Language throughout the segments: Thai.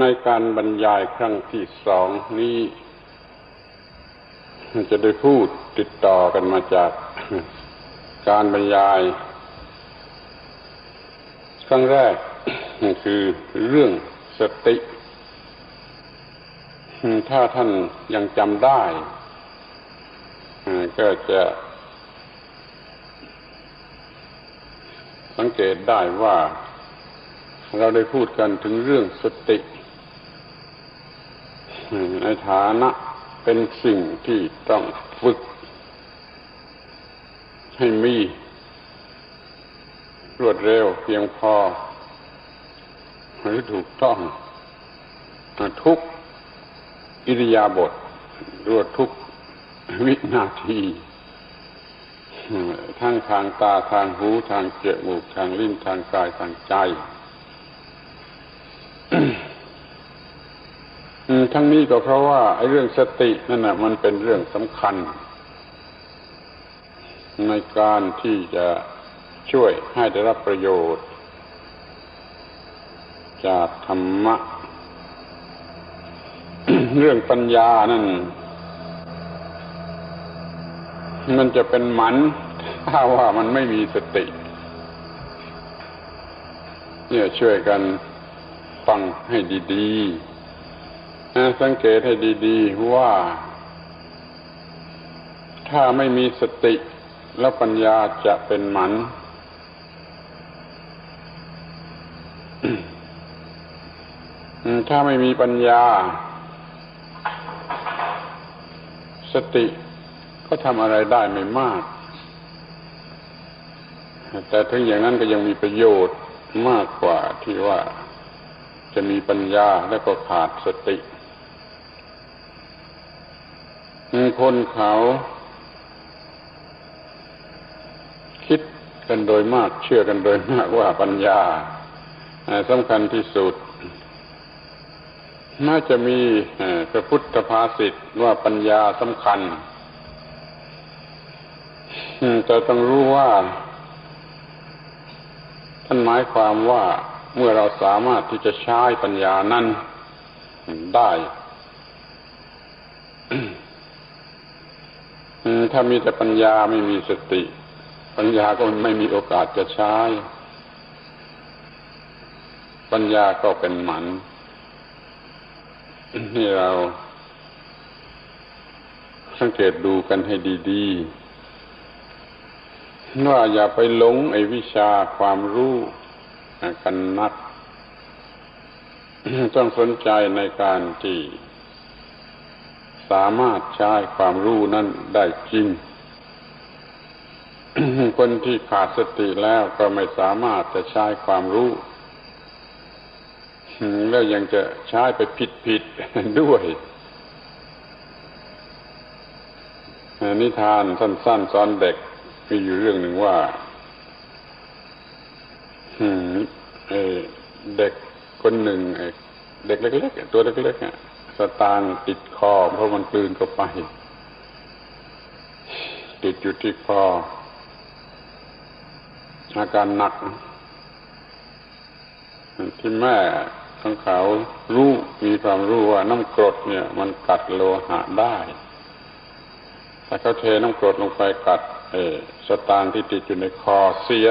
ในการบรรยายครั้งที่สองนี้ จะได้พูดติดต่อกันมาจากการบรรยาย ครั้งแรกคือเรื่องสติ ถ้าท่านยังจำได้ ก็จะสังเกตได้ว่า เราได้พูดกันถึงเรื่องสติในฐานะเป็นสิ่งที่ต้องฝึก ให้มีรวดเร็วเพียงพอ หรือถูกต้อง ทุกอิริยาบถรวดทุกวินาที ทั้งทางตาทางหูทางจมูกทางลิ้นทางกายทางใจ ทั้งนี้ก็เพราะว่าไอ้เรื่องสตินั่นนะมันเป็นเรื่องสำคัญ ในการที่จะช่วยให้ได้รับประโยชน์ จากธรรมะ เรื่องปัญญานั่น มันจะเป็นหมันถ้าว่ามันไม่มีสติ เนี่ยช่วยกันฟังให้ดี ๆ สังเกตให้ดีๆว่า ถ้าไม่มีสติแล้วปัญญาจะเป็นหมันถ้าไม่มีปัญญา สติก็ทำอะไรได้ไม่มาก แต่ถึงอย่างนั้นก็ยังมีประโยชน์มากกว่าที่ว่าจะมีปัญญาแล้วก็ขาดสติ คนเขา คิดกันโดยมาก เชื่อกันโดยมากว่าปัญญาสำคัญที่สุด น่าจะมีพระพุทธภาษิตว่าปัญญาสำคัญแต่ต้องรู้ว่าท่านหมายความว่าเมื่อเราสามารถที่จะใช้ปัญญานั้นได้ ถ้ามีแต่ปัญญาไม่มีสติ ปัญญาก็ไม่มีโอกาสจะใช้ ปัญญาก็เป็นหมันนี่เรา สังเกตดูกันให้ดีๆว่าอย่าไปหลงไอ้วิชาความรู้กันนัก ต้องสนใจในการที่ สามารถใช้ความรู้นั้นได้จริง คนที่ขาดสติแล้วก็ไม่สามารถจะใช้ความรู้แล้วยังจะใช้ไปผิดผิดด้วยนิทานสั้นๆสอนเด็กมีอยู่เรื่องหนึ่งว่าเด็กคนหนึ่งเด็กเล็กๆตัวเล็กๆ สตางติดคอ เพราะมันกลืนเข้าไป ติดอยู่ที่คออาการหนัก ที่แม่ของเขารู้มีความรู้ว่าน้ำกรดเนี่ย มันกัดโลหะได้ถ้าเขาเทน้ำกรดลงไปกัด เอสตางที่ติดอยู่ในคอเสีย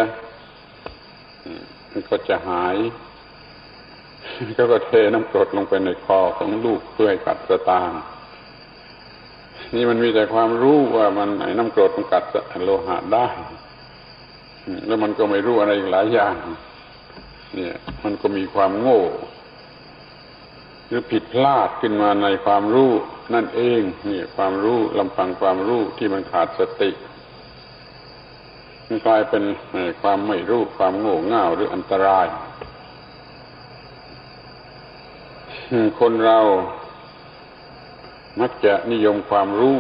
มันก็จะหาย ก็ก็เทน้ำกรดลงไปในคอของลูกเพื่อให้กัดสตางนี่มันมีแต่ความรู้ว่ามันไอ้น้ำกรดมันกัดโลหะได้ แล้วมันก็ไม่รู้อะไรอีกหลายอย่าง เนี่ย มันก็มีความโง่ หรือผิดพลาดขึ้นมาในความรู้นั่นเองนี่ความรู้ลำพังความรู้ที่มันขาดสติมันกลายเป็นความไม่รู้ความโง่เง่าหรืออันตราย คนเรามักจะนิยมความรู้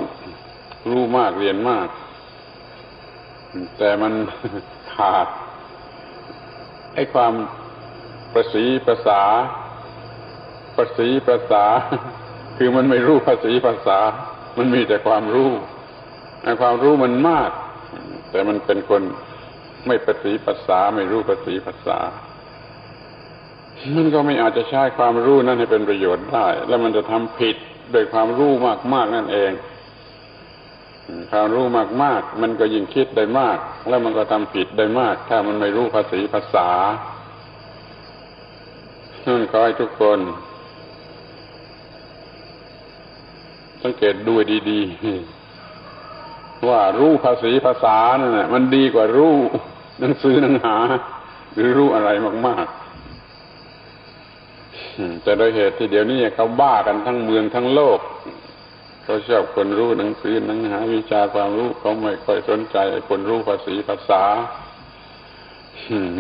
รู้มากเรียนมาก แต่มันขาดไอ้ความประสีภาษาประสีภาษา คือมันไม่รู้ภาษีภาษา มันมีแต่ความรู้ไอ้ความรู้มันมาก แต่มันเป็นคนไม่ภาษีภาษา ไม่รู้ภาษีภาษา มันก็ไม่อาจจะใช้ความรู้นั้นให้เป็นประโยชน์ได้ แล้วมันจะทำผิดโดยความรู้มากๆนั่นเอง ความรู้มากๆ มันก็ยิ่งคิดได้มาก แล้วมันก็ทำผิดได้มาก ถ้ามันไม่รู้ภาษีภาษานั่นขอให้ทุกคน สังเกตดูดีๆ ว่ารู้ภาษีภาษานั่นแหละมันดีกว่ารู้หนังสือหนังหา หรือรู้อะไรมาก ๆ แต่โดยเหตุที่เดี๋ยวนี้เขาบ้ากันทั้งเมืองทั้งโลกเขาชอบคนรู้หนังสือหนังหา วิชาความรู้เขาไม่ค่อยสนใจคนรู้ภาษีภาษา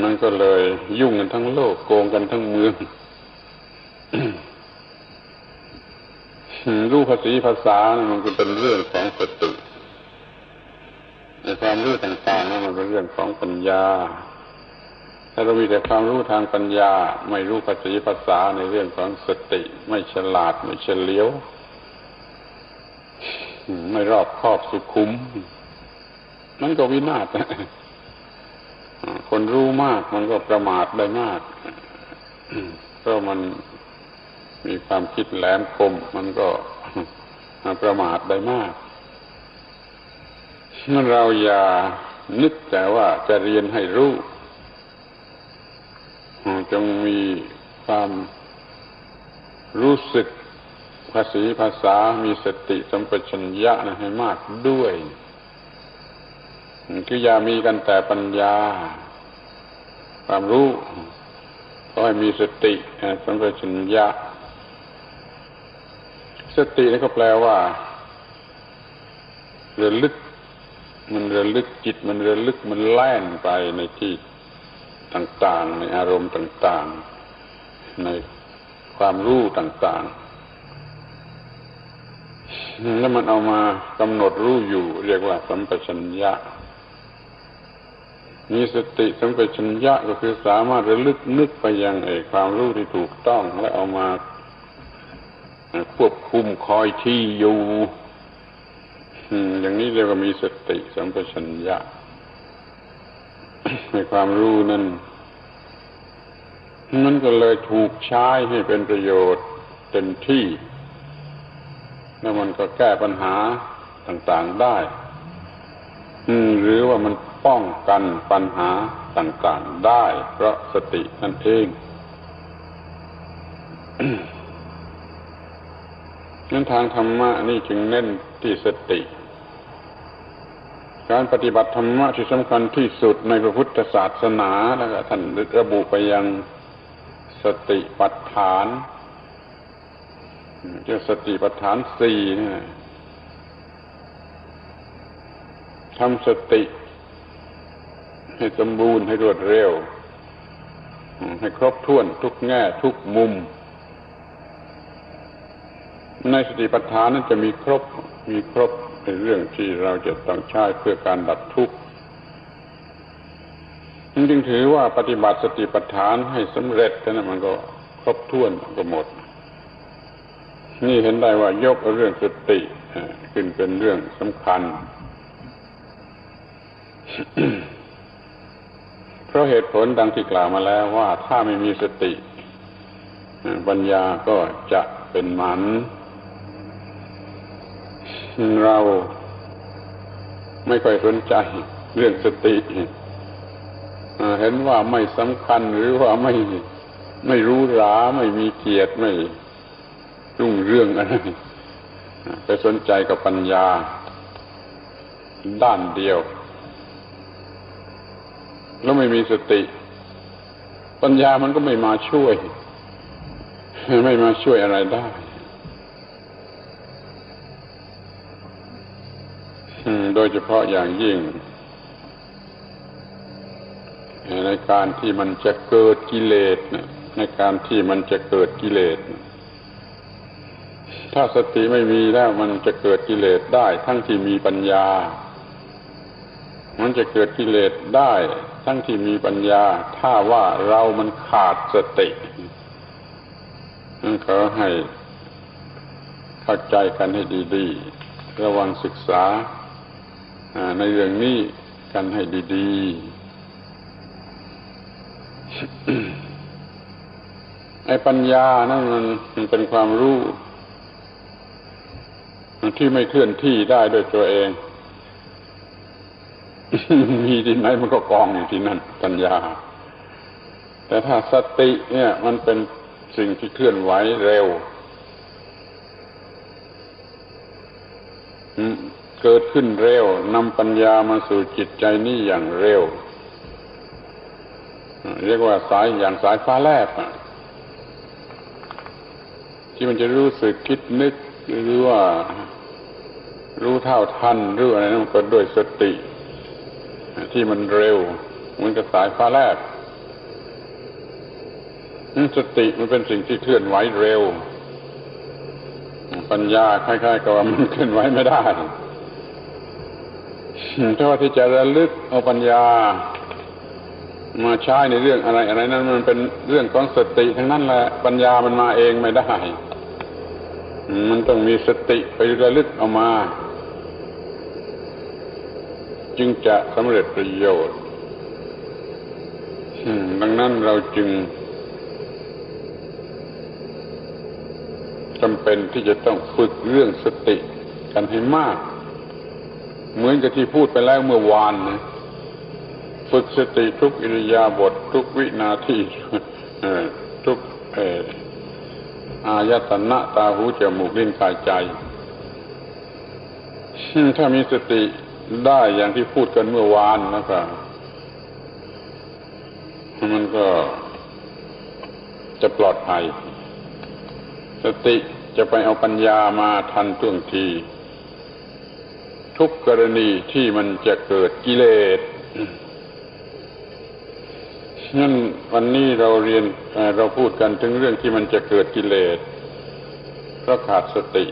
มันก็เลยยุ่งกันทั้งโลกโกงกันทั้งเมืองรู้ภาษีภาษามันก็เป็นเรื่องของสติในความรู้ต่างๆนั้นมันเป็นเรื่องของปัญญา ถ้าเรามีแต่ความรู้ทางปัญญา ไม่รู้ภาษีภาษาในเรื่องของสติ ไม่ฉลาดไม่เฉลียว ไม่รอบครอบสุขุม นั่นก็วินาศคนรู้มากมันก็ประมาทได้มากเพราะมันมีความคิดแหลมคม มันก็ประมาทได้มากเราอย่านึกแต่ว่าจะเรียนให้รู้ จงมีความรู้สึกภาษีภาษา มีสติสัมปชัญญะนะให้มากด้วยคืออย่ามีกันแต่ปัญญา ความรู้ก็ให้มีสติสัมปชัญญะ สตินี่ก็แปลว่าเรือลึก มันระลึกจิตมันระลึกมันแล่นไปในที่ ต่างๆ ในอารมณ์ต่างๆ ในความรู้ต่างๆ แล้วมันเอามากำหนดรู้อยู่ เรียกว่าสัมปชัญญะ มีสติสัมปชัญญะก็คือสามารถระลึกนึกไปยังไอ้ความรู้ที่ถูกต้อง และเอามาควบคุมคอยที่อยู่อย่างนี้เรียกว่ามีสติสัมปชัญญะ ในความรู้นั้นมันก็เลยถูกใช้ให้เป็นประโยชน์เต็มที่ แล้วมันก็แก้ปัญหาต่างๆได้หรือว่ามันป้องกันปัญหาต่างๆได้ เพราะสตินั่นเองนั้นทางธรรมะนี่จึงเน้นที่สติ การปฏิบัติธรรมะที่สำคัญที่สุดในพระพุทธศาสนาแล้วก็ท่านระบุไปยังสติปัฏฐานเจ้าสติปัฏฐานสี่นะทำสติ ให้สมบูรณ์ให้รวดเร็ว ให้ครบถ้วนทุกแง่ทุกมุม ในสติปัฏฐานนั้นจะมีครบมีครบ เป็นเรื่องที่เราจะต้องใช้เพื่อการดับทุกข์จึงถือว่าปฏิบัติสติปัฏฐานให้สำเร็จนั้นมันก็ครบถ้วนก็หมด นี่เห็นได้ว่ายกเรื่องสติขึ้นเป็นเรื่องสำคัญ เพราะเหตุผลดังที่กล่าวมาแล้วว่าถ้าไม่มีสติ ปัญญาก็จะเป็นหมัน เราไม่ค่อยสนใจเรื่องสติเห็นว่าไม่สำคัญหรือว่าไม่ไม่รู้ราไม่มีเกียรติไม่รุ่งเรื่องอะไรไปสนใจกับปัญญา ด้านเดียว แล้วไม่มีสติ ปัญญามันก็ไม่มาช่วย ไม่มาช่วยอะไรได้ โดยเฉพาะอย่างยิ่ง ในการที่มันจะเกิดกิเลสในการที่มันจะเกิดกิเลส ถ้าสติไม่มีแล้วมันจะเกิดกิเลสได้ ทั้งที่มีปัญญา มันจะเกิดกิเลสได้ ทั้งที่มีปัญญา ถ้าว่าเรามันขาดสตินั่นขอให้เข้าใจกันให้ดี ๆ ระวังศึกษา ในเรื่องนี้กันให้ดีๆ ไอ้ปัญญานั่นมันมันเป็นความรู้ที่ไม่เคลื่อนที่ได้ด้วยตัวเอง มีที่ไหนมันก็กองอยู่ที่นั่น ปัญญา แต่ถ้าสติเนี่ย มันเป็นสิ่งที่เคลื่อนไหวเร็ว เกิดขึ้นเร็วนำปัญญามาสู่จิตใจนี่อย่างเร็ว เรียกว่าสายอย่างสายฟ้าแลบที่มันจะรู้สึกคิดนึกหรือว่ารู้เท่าทันหรืออะไรนั่นก็ด้วยสติ ที่มันเร็วเหมือนกับสายฟ้าแลบสติมันเป็นสิ่งที่เคลื่อนไหวเร็ว ปัญญาคล้ายๆกับว่ามันเคลื่อนไหวไม่ได้ ถ้าว่าที่จะระลึกเอาปัญญา มาใช้ในเรื่องอะไร อะไรนั้นมันเป็นเรื่องของสติทั้งนั้นแหละปัญญามันมาเองไม่ได้ มันต้องมีสติไประลึกเอามา จึงจะสำเร็จประโยชน์ดังนั้นเราจึงจำเป็นที่จะต้องฝึกเรื่องสติกันให้มาก เหมือนกับที่พูดไปแล้วเมื่อวานนะฝึกสติทุกอิริยาบถททุกวินาทีทุกอายตนะตาหูจมูกลิ้นกายใจ ถ้ามีสติได้อย่างที่พูดกันเมื่อวานนะครับมันก็จะปลอดภัย สติจะไปเอาปัญญามาทันท่วงที ทุกกรณีที่มันจะเกิดกิเลสนั่นวันนี้เราเรียนเราพูดกันถึงเรื่องที่มันจะเกิดกิเลสเพราะขาดสติ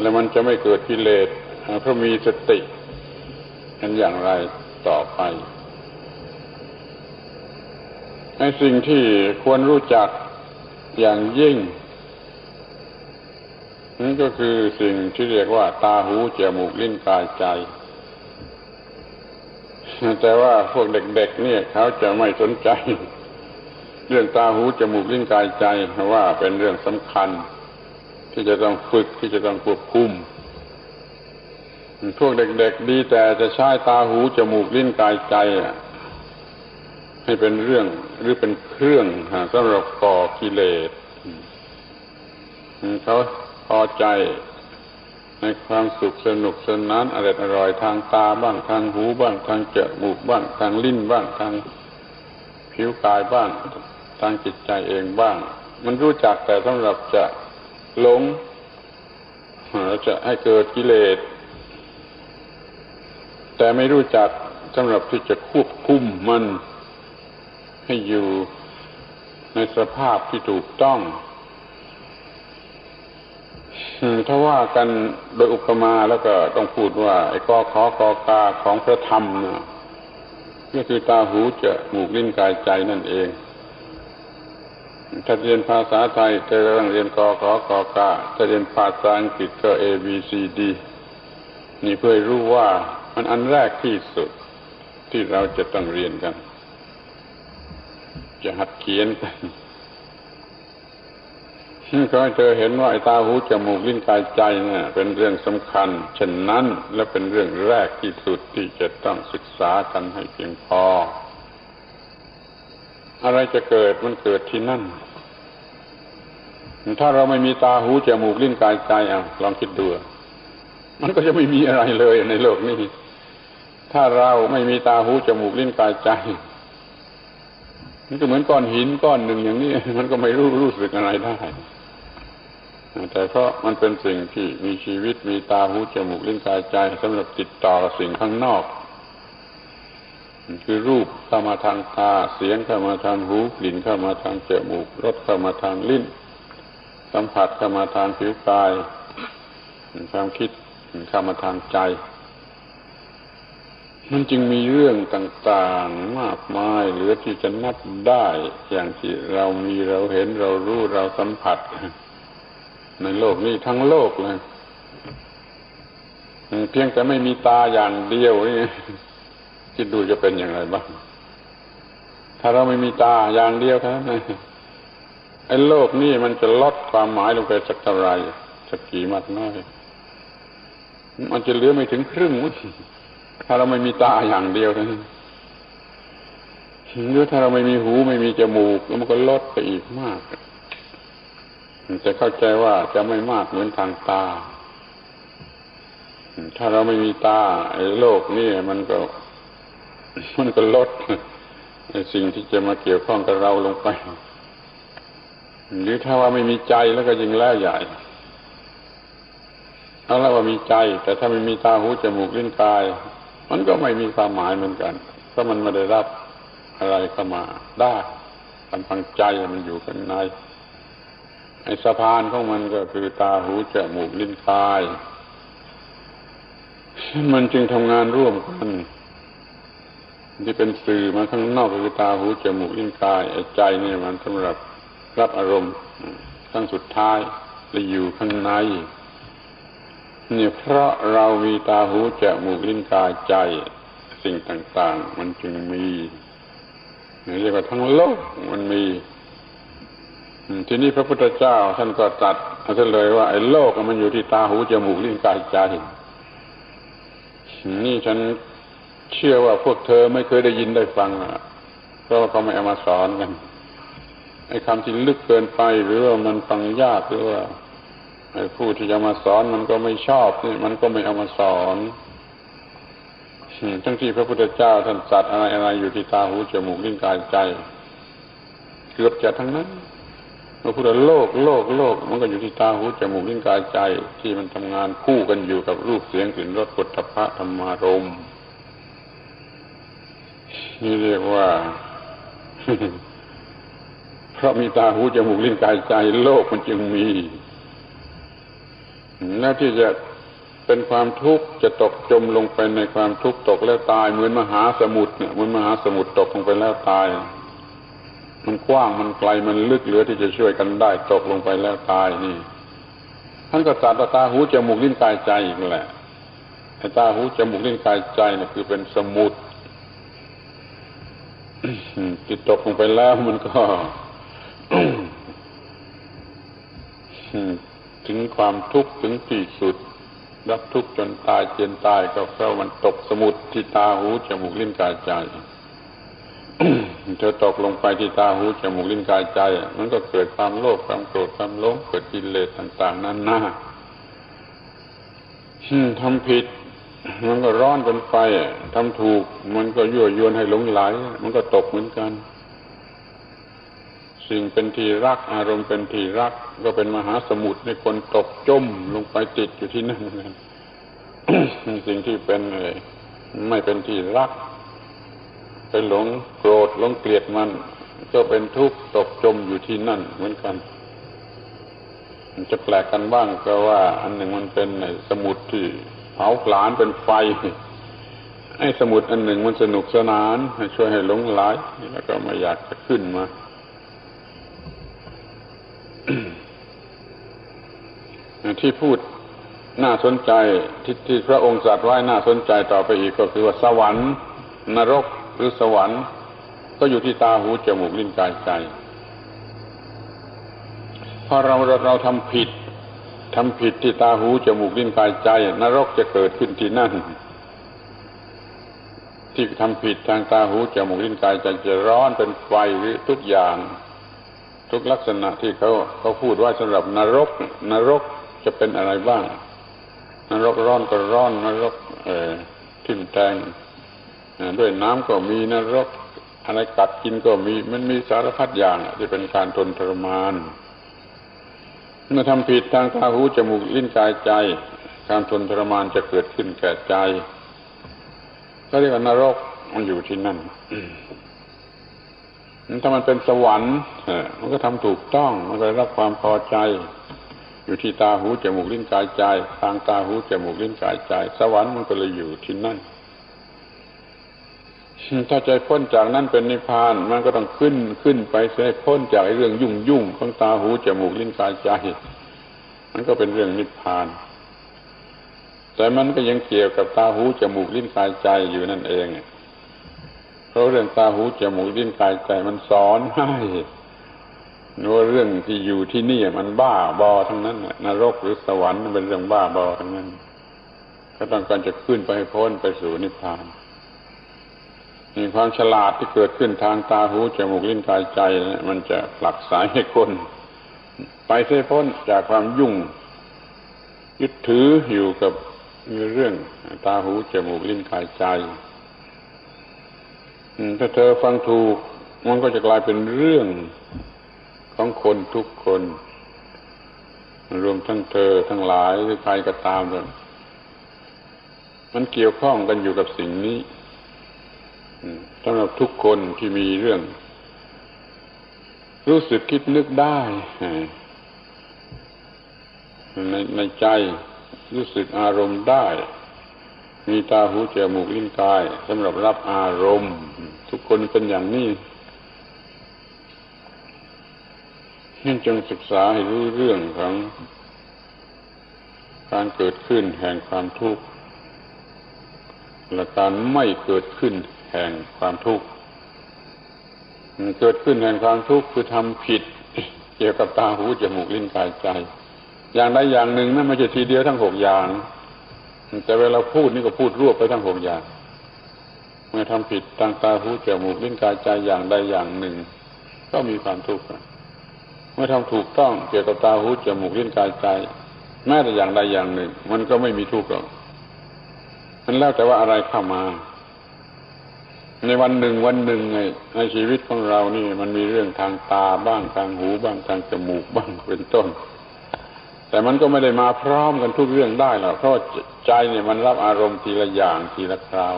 แล้วมันจะไม่เกิดกิเลสเพราะมีสติกันอย่างไรต่อไปในสิ่งที่ควรรู้จักอย่างยิ่ง นั่นก็คือสิ่งที่เรียกว่า ตาหูจมูกลิ้นกายใจ แต่ว่าพวกเด็กๆเนี่ยเขาจะไม่สนใจ เรื่องตาหูจมูกลิ้นกายใจเพราะว่าเป็นเรื่องสำคัญ ที่จะต้องฝึกที่จะต้องควบคุมพวกเด็ก ๆ ดีแต่จะใช้ตาหูจมูกลิ้นกายใจให้เป็นเรื่องหรือเป็นเครื่องสำหรับก่อกิเลสเขา พอใจ ในความสุขสนุกสนานอร่อยอร่อยทางตาบ้างทางหูบ้างทางจมูกบ้างทางลิ้นบ้างทางผิวกายบ้างทางจิตใจเองบ้าง มันรู้จักแต่สำหรับจะหลงจะให้เกิดกิเลส แต่ไม่รู้จักสำหรับที่จะควบคุมมันให้อยู่ในสภาพที่ถูกต้อง ถ้าว่ากันโดยอุปมาแล้วก็ต้องพูดว่า ไอ้กอขอกอกาของพระธรรมนะก็คือตาหูจะหมูกลิ้นกายใจนั่นเอง ถ้าเรียนภาษาไทยจะต้องเรียนกอขอกอกาถ้าเรียนภาษาอังกฤษก็ A B C D นี่เพื่อรู้ว่ามันอันแรกที่สุดที่เราจะต้องเรียนกัน จะหัดเขียนกัน ขอให้เธอเห็นว่าไอ้ตาหูจมูกลิ้นกายใจเนี่ย เป็นเรื่องสำคัญเช่นนั้นและเป็นเรื่องแรกที่สุดที่จะต้องศึกษากันให้เพียงพอ อะไรจะเกิดมันเกิดที่นั่น ถ้าเราไม่มีตาหูจมูกลิ้นกายใจอะลองคิดดูมันก็จะไม่มีอะไรเลยในโลกนี้ ถ้าเราไม่มีตาหูจมูกลิ้นกายใจมันก็เหมือนก้อนหินก้อนหนึ่งอย่างนี้มันก็ไม่รู้รู้สึกอะไรได้ แต่เพราะมันเป็นสิ่งที่มีชีวิตมีตาหูจมูกลิ้นกายใจสำหรับติดต่อกับสิ่งข้างนอก คือรูปเข้ามาทางตาเสียงเข้ามาทางหูกลิ่นเข้ามาทางจมูกรสเข้ามาทางลิ้น สัมผัสเข้ามาทางผิวกายความคิดเข้ามาทางใจ มันจึงมีเรื่องต่างๆมากมายเหลือที่จะนับได้อย่างที่เรามีเราเห็นเรารู้เราสัมผัส ในโลกนี้ทั้งโลกเลยเพียงแต่ไม่มีตาอย่างเดียวนี่คิดดูจะเป็นอย่างไรบ้าง ถ้าเราไม่มีตาอย่างเดียวเท่านั้นอ้โลกนี่มันจะลดความหมายลงไปสักเท่าไรสักกี่มากน้อยมันจะเหลือไม่ถึงครึ่งมั้งถ้าเราไม่มีตาอย่างเดียวนะหรือถ้าเราไม่มีหูไม่มีจมูกมันก็ลดไปอีกมาก จะเข้าใจว่าจะไม่มากเหมือนทางตา ถ้าเราไม่มีตาไอ้โลกนี่มันก็ มันก็ลดไอ้สิ่งที่จะมาเกี่ยวข้องกับเราลงไป หรือถ้าว่าไม่มีใจแล้วก็ยิ่งแล้วใหญ่เอาแล้วว่ามีใจ แต่ถ้าไม่มีตาหูจมูกลิ้นกาย มันก็ไม่มีความหมายเหมือนกันเพราะมันไม่ได้รับอะไรเข้ามาได้ลำพังใจมันอยู่ข้างใน ไอ้สะพานของมันก็คือตาหูจมูกลิ้นกาย มันจึงทำงานร่วมกันที่เป็นสื่อมาข้างนอกคือตาหูจมูกลิ้นกายไอ้ใจนี่มันสำหรับรับอารมณ์ครั้งสุดท้ายและอยู่ข้างในเนี่ยเพราะเรามีตาหูจมูกลิ้นกายใจ สิ่งต่าง ๆ มันจึงมีเรียกว่าทั้งโลกมันมี ทีนี้พระพุทธเจ้าท่านก็ตรัสเอาเลยว่าไอ้โลกมันอยู่ที่ตาหูจมูกลิ้นกายใจนี่ฉันเชื่อว่าพวกเธอไม่เคยได้ยินได้ฟังเพราะเขาไม่เอามาสอนกันไอ้คำที่ลึกเกินไปหรือว่ามันฟังยากหรือว่าไอ้ผู้ที่จะมาสอนมันก็ไม่ชอบนี่มันก็ไม่เอามาสอนทั้งที่พระพุทธเจ้าท่านสัตว์อะไรอะไรอยู่ที่ตาหูจมูกลิ้นกายใจ เกือบจะทั้งนั้น พระพุทธโลกโลกโลก มันก็อยู่ที่ตาหูจมูกลิ้นกายใจที่มันทำงานคู่กันอยู่กับรูปเสียงกลิ่นรสปุถะพระธรรมารมนี่เรียกว่า เพราะมีตาหูจมูกลิ้นกายใจ โลกมันจึงมีและที่จะเป็นความทุกข์จะตกจมลงไปในความทุกข์ตกแล้วตายเหมือนมหาสมุทรเนี่ยเหมือนมหาสมุทรตกลงไปแล้วตาย มันกว้างมันไกลมันลึกเหลือที่จะช่วยกันได้ตกลงไปแล้วตายนี่ท่านก็ตรัสตาหูจมูกลิ้นกายใจอีกแหละไอ้ตาหูจมูกลิ้นกายใจนี่คือเป็นสมุทรติดตกลงไปแล้วมันก็ถึงความทุกข์ถึงที่สุด รับทุกข์จนตายเจียนตายก็เพราะมันตกสมุดที่ตาหูจมูกลิ้นกายใจ เธอตกลงไปที่ตาหูจมูกลิ้นกายใจ มันก็เกิดความโลภความโกรธความหลงเกิดกิเลสต่างๆนั่นหน่าทำผิด มันก็ร้อนเป็นไฟทำถูก มันก็ยั่วยวนให้หลงไหล มันก็ตกเหมือนกัน สิ่งเป็นที่รัก อารมณ์เป็นที่รัก ก็เป็นมหาสมุทรในคนตกจมลงไปติดอยู่ที่นั่นสิ่งที่เป็นไม่เป็นที่รัก ไปหลงโกรธหลงเกลียดมัน ก็เป็นทุกข์ตกจมอยู่ที่นั่นเหมือนกันมันจะแปลกกันบ้างก็ว่า อันหนึ่งมันเป็นสมุดที่เผาผลาญเป็นไฟไอ้สมุดอันหนึ่งมันสนุกสนานช่วยให้หลงไหลแล้วก็ไม่อยากจะขึ้นมาที่พูดน่าสนใจที่ที่พระองค์ตรัสไว้น่าสนใจต่อไปอีกก็คือว่าสวรรค์นรก รือสวรรค์ ก็อยู่ที่ตาหูจมูกลิ้นกายใจพอเราเราทำผิดทำผิดที่ตาหูจมูกลิ้นกายใจ นรกจะเกิดขึ้นที่นั่น ที่ทำผิดทางตาหูจมูกลิ้นกายใจจะร้อนเป็นไฟหรือทุกอย่าง ทุกลักษณะที่เขาเขาพูดว่าสำหรับนรก นรกจะเป็นอะไรบ้าง นรกร้อนก็ร้อนนรก เออทิ่มแทง ด้วยน้ำก็มีนรกอะไรกัดกินก็มีมันมีสารพัดอย่างที่เป็นการทนทรมานเมื่อทำผิดทางตาหูจมูกลิ้นกายใจ การทนทรมานจะเกิดขึ้นแก่ใจก็เรียกว่านรกมันอยู่ที่นั่นถ้ามันเป็นสวรรค์มันก็ทำถูกต้อง มันก็รับความพอใจ อยู่ที่ตาหูจมูกลิ้นกายใจ ทางตาหูจมูกลิ้นกายใจ สวรรค์มันก็เลยอยู่ที่นั่น ถ้าใจพ้นจากนั้นเป็นนิพพาน มันก็ต้องขึ้นขึ้นไปเสียพ้นจากเรื่องยุ่งยุ่งของตาหูจมูกลิ้นกายใจมันก็เป็นเรื่องนิพพาน แต่มันก็ยังเกี่ยวกับตาหูจมูกลิ้นกายใจอยู่นั่นเองเพราะเรื่องตาหูจมูกลิ้นกายใจมันสอนให้ว่าเรื่องที่อยู่ที่นี่มันบ้าบอทั้งนั้นนรกหรือสวรรค์เป็นเรื่องบ้าบอทั้งนั้น ก็ต้องการจะขึ้นไปให้พ้นไปสู่นิพพาน ความฉลาดที่เกิดขึ้นทางตาหูจมูกลิ้นกายใจนะมันจะผลักสายให้คน ไปเสียพ้นจากความยุ่ง ยึดถืออยู่กับเรื่องตาหูจมูกลิ้นกายใจถ้าเธอฟังถูก มันก็จะกลายเป็นเรื่องของคนทุกคน รวมทั้งเธอทั้งหลายหรือใครก็ตามเลยมันเกี่ยวข้องกันอยู่กับสิ่งนี้ สำหรับทุกคนที่มีเรื่อง รู้สึกคิดนึกได้ ในในใจรู้สึกอารมณ์ได้ มีตาหูจมูกลิ้นกายสำหรับรับอารมณ์ ทุกคนเป็นอย่างนี้นั่นจงศึกษาให้รู้เรื่องของการเกิดขึ้นแห่งความทุกข์และการไม่เกิดขึ้น แห่งความทุกข์เกิดขึ้นแห่งความทุกข์คือทำผิด เกี่ยวกับตาหูจมูกลิ้นกายใจ อย่างใดอย่างหนึ่งนั่นไม่ใช่ทีเดียวทั้งหกอย่าง แต่เวลาพูดนี่ก็พูดรวบไปทั้งหกอย่าง เมื่อทำผิดทางตาหูจมูกลิ้นกายใจอย่างใดอย่างหนึ่ง ก็มีความทุกข์เมื่อทำถูกต้องเกี่ยวกับตาหูจมูกลิ้นกายใจแม้แต่อย่างใดอย่างหนึ่ง มันก็ไม่มีทุกข์หรอกมันแล้วแต่ว่าอะไรเข้ามา ในวันหนึ่งวันหนึ่งในในชีวิตของเรานี่ มันมีเรื่องทางตาบ้างทางหูบ้างทางจมูกบ้างเป็นต้น แต่มันก็ไม่ได้มาพร้อมกันทุกเรื่องได้หรอกเพราะใจเนี่ยมันรับอารมณ์ทีละอย่างทีละคราว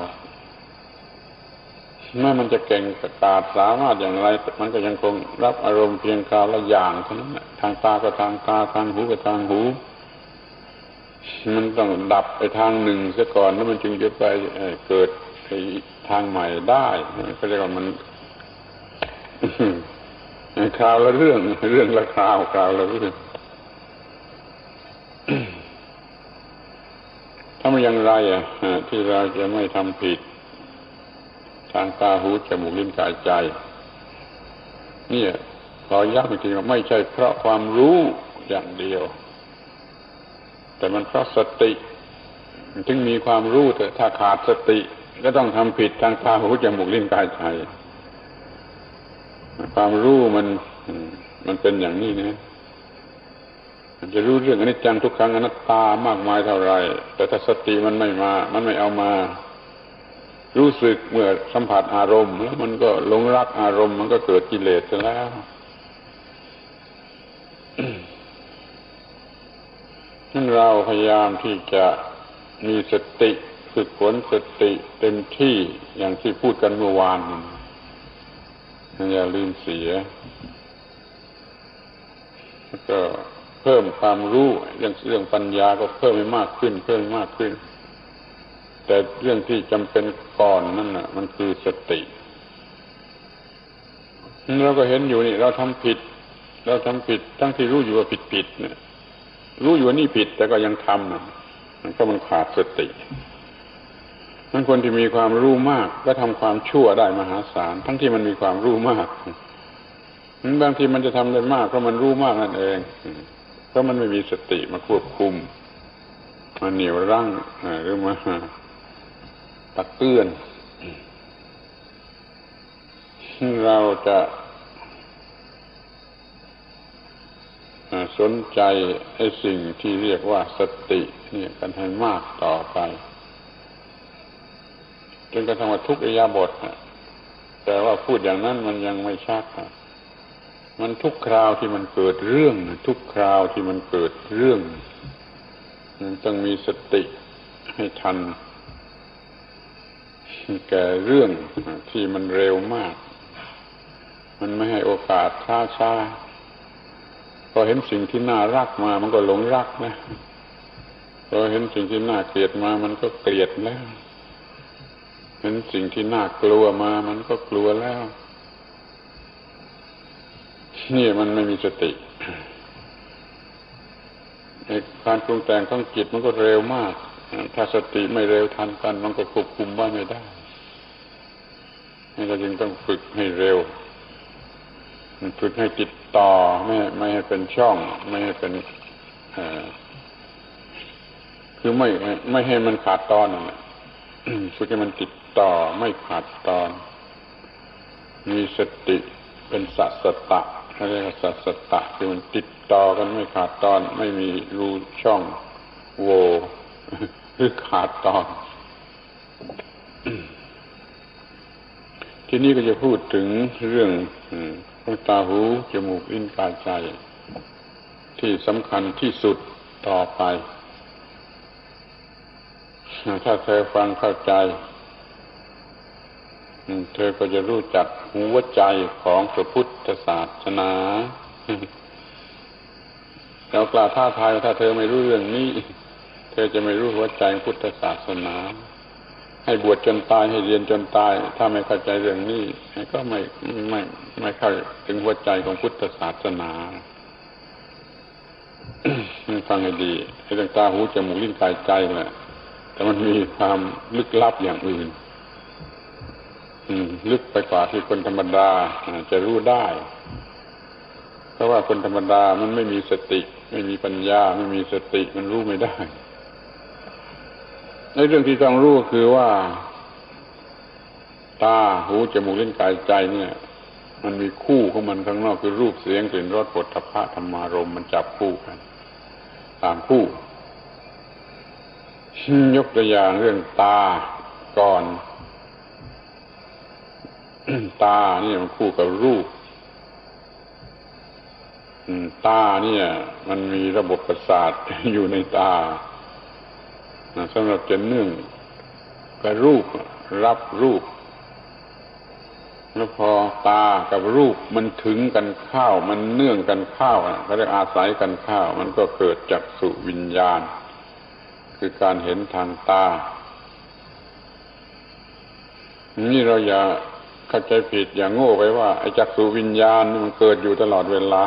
แม้มันจะเก่งกาดสามารถอย่างไร มันก็ยังคงรับอารมณ์เพียงคราวละอย่างเท่านั้นทางตาก็ทางตาทางหูก็ทางหู มันต้องดับไปทางหนึ่งเสียก่อนแล้วมันจึงจะไปเกิด ทางใหม่ได้ก็เรียกว่ามันคราวละเรื่อง เรื่องละคราวคราวละเรื่องทำอย่างไรอะที่เราจะไม่ทำผิด ทางตาหูจมูกลิ้นกายใจนี่ขอย้ำอีกทีว่าไม่ใช่เพราะความรู้อย่างเดียว แต่มันเพราะสติ ถึงมีความรู้แต่ถ้าขาดสติ ก็ต้องทำผิดทางตาหูจมูกลิ้นกายใจความรู้มันมันเป็นอย่างนี้นะมันจะรู้เรื่องอนิจจังทุกครั้งอนัตตามากมายเท่าไรแต่ถ้าสติมันไม่มา มันไม่เอามา รู้สึกเมื่อสัมผัสอารมณ์ แล้วมันก็หลงรักอารมณ์ มันก็เกิดกิเลสแล้วนั่นเราพยายามที่จะมีสติ ฝึกฝนสติเต็มที่อย่างที่พูดกันเมื่อวานอย่าลืมเสีย แล้วก็เพิ่มความรู้เรื่องเรื่องปัญญาก็เพิ่มให้มากขึ้น เพิ่มมากขึ้น แต่เรื่องที่จำเป็นก่อนนั่นน่ะ มันคือสติเราก็เห็นอยู่นี่เราทำผิด เราทำผิด ทั้งที่รู้อยู่ว่าผิดผิดเนี่ยรู้อยู่ว่านี่ผิด แต่ก็ยังทำมันก็มันขาดสติ ทั้งคนที่มีความรู้มากก็ทำความชั่วได้มหาศาลทั้งที่มันมีความรู้มากบางทีมันจะทำได้มากเพราะมันรู้มากนั่นเอง เพราะมันไม่มีสติมาควบคุมมาเหนี่ยวรั้งหรือมาตักเตือนเราจะสนใจไอ้สิ่งที่เรียกว่าสติเนี่ยกันให้มากต่อไป จนกระทั่งว่าทุกอิยาบทแต่ว่าพูดอย่างนั้นมันยังไม่ชัดมันทุกคราวที่มันเกิดเรื่องทุกคราวที่มันเกิดเรื่องต้องมีสติให้ทัน แก่เรื่องที่มันเร็วมาก มันไม่ให้โอกาสช้าช้าพอเห็นสิ่งที่น่ารักมา มันก็หลงรักนะพอเห็นสิ่งที่น่าเกลียดมา มันก็เกลียดแล้ว เห็นสิ่งที่น่ากลัวมา มันก็กลัวแล้ว นี่มันไม่มีสติการปรุงแต่งของจิตมันก็เร็วมาก ถ้าสติไม่เร็วทันกัน มันก็ควบคุมไว้ไม่ได้เราจึงต้องฝึกให้เร็ว ฝึกให้จิตต่อ ไม่ไม่ให้เป็นช่อง ไม่ให้เป็นคือไม่ไม่ให้มันขาดตอนฝึกให้มันติด ต่อไม่ขาดตอน มีสติเป็นสัสตะเขาเรียกสัสตะคือมันติดต่อกันไม่ขาดตอน ไม่มีรูช่องโหวหรือขาดตอน ทีนี้ก็จะพูดถึงเรื่องตาหูจมูกลิ้นกายใจ ที่สำคัญที่สุดต่อไป ถ้าเธอฟังเข้าใจ เธอก็จะรู้จักหัวใจของพระพุทธศาสนาเรากล่าวท้าทายว่าถ้าเธอไม่รู้เรื่องนี้ เธอจะไม่รู้หัวใจพุทธศาสนา ให้บวชจนตายให้เรียนจนตาย ถ้าไม่เข้าใจเรื่องนี้ก็ไม่ไม่ไม่เข้าถึงหัวใจของพุทธศาสนาฟังให้ดีไอ้เรื่องตาหูจมูกลิ้นกายใจแหละแต่มันมีความลึกลับอย่างอื่น ลึกไปกว่าที่คนธรรมดาจะรู้ได้ เพราะว่าคนธรรมดามันไม่มีสติ ไม่มีปัญญา ไม่มีสติมันรู้ไม่ได้ในเรื่องที่ต้องรู้คือว่า ตาหูจมูกเลิ้นกายใจเนี่ย มันมีคู่ของมันข้างนอกคือรูปเสียงกลิ่นรสผลทพะธรรมารมมันจับคู่กันตามคู่ยกตัวอย่างเรื่องตาก่อน ตาเนี่ยมันคู่กับรูปตาเนี่ย มันมีระบบประสาทอยู่ในตาสำหรับจะเนื่องกับรูปรับรูป แล้วพอตากับรูปมันถึงกันเข้า มันเนื่องกันเข้าอะเขาเรียกอาศัยกันเข้า มันก็เกิดจากสุวิญญาณ คือการเห็นทางตานี่เราอย่า เข้าใจผิดอย่างโง่ไปว่าไอ้จักสุวิญญาณนี่มันเกิดอยู่ตลอดเวลา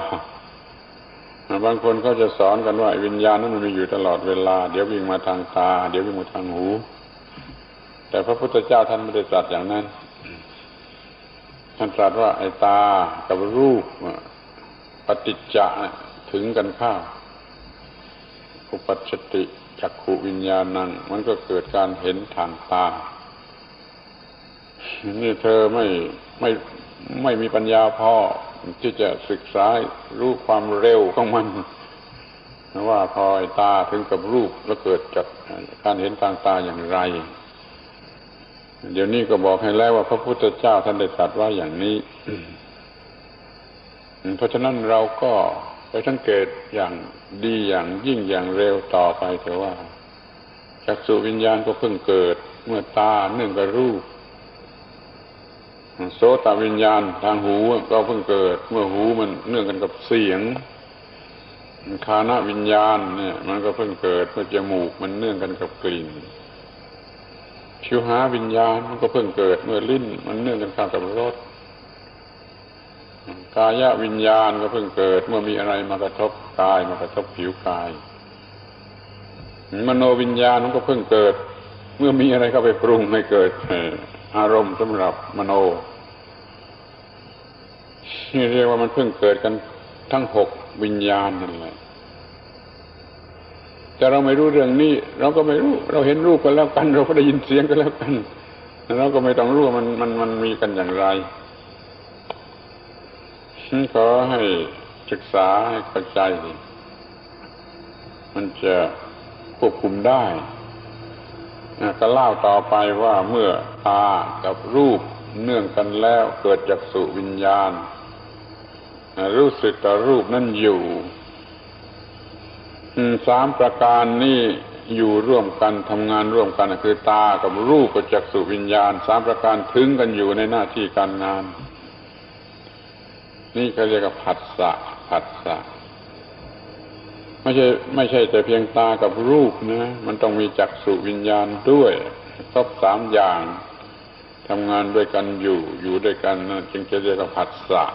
บางคนเขาจะสอนกันว่าวิญญาณนั้นมันมีอยู่ตลอดเวลา เดี๋ยววิ่งมาทางตา เดี๋ยววิ่งมาทางหู แต่พระพุทธเจ้าท่านไม่ได้ตรัสอย่างนั้น ท่านตรัสว่าไอ้ตากับรูปปฏิจจะถึงกันข้าวอุปัชติจักขุวิญญาณนังมันก็เกิดการเห็นทางตา นี่เธอไม่ไม่ไม่มีปัญญาพอที่จะศึกษารู้ความเร็วของมันว่าพอตาถึงกับรูปแล้วเกิดจากการเห็นทางตาอย่างไร เดี๋ยวนี้ก็บอกให้แล้วว่าพระพุทธเจ้าท่านได้ตรัสว่าอย่างนี้ เพราะฉะนั้นเราก็ไปสังเกตอย่างดีอย่างยิ่งอย่างเร็วต่อไปเถอะว่าจักษุวิญญาณก็เพิ่งเกิด เมื่อตาเนื่องกับรูป โสตวิญญาณทางหูก็เพิ่งเกิด เมื่อหูมันเนื่องกันกับเสียงคานะวิญญาณเนี่ย มันก็เพิ่งเกิดเมื่อจมูกมันเนื่องกันกับกลิ่นชิวหาวิญญาณมันก็เพิ่งเกิด เมื่อลิ้น มันเนื่องกันข้ากับรสกายวิญญาณก็เพิ่งเกิด เมื่อมีอะไรมากระทบกายมากระทบผิวกาย มโนวิญญาณมันก็เพิ่งเกิด เมื่อมีอะไรเข้าไปปรุงให้เกิด อารมณ์สำหรับมโน นี่เรียกว่ามันเพิ่งเกิดกันทั้งหกวิญญาณนั่นแหละแต่เราไม่รู้เรื่องนี้ เราก็ไม่รู้ เราเห็นรูปกันแล้วกัน เราก็ได้ยินเสียงกันแล้วกันเราก็ไม่ต้องรู้ว่ามันมันมันมีกันอย่างไรขอให้ศึกษาให้เข้าใจ มันจะควบคุมได้ ก็เล่าต่อไปว่าเมื่อตากับรูปเนื่องกันแล้วเกิดจากสุวิญญาณ รู้สึกต่อรูปนั่นอยู่สามประการนี้อยู่ร่วมกันทำงานร่วมกันคือตากับรูปกับจักสุวิญญาณสามประการถึงกันอยู่ในหน้าที่การงาน นี่เขาเรียกว่าผัสสะผัสสะ ไม่ใช่ไม่ใช่แต่เพียงตากับรูปนะมันต้องมีจักษุวิญญาณด้วยครบสามอย่างทำงานด้วยกันอยู่อยู่ด้วยกันจึงจะเรียกว่าผัสสะ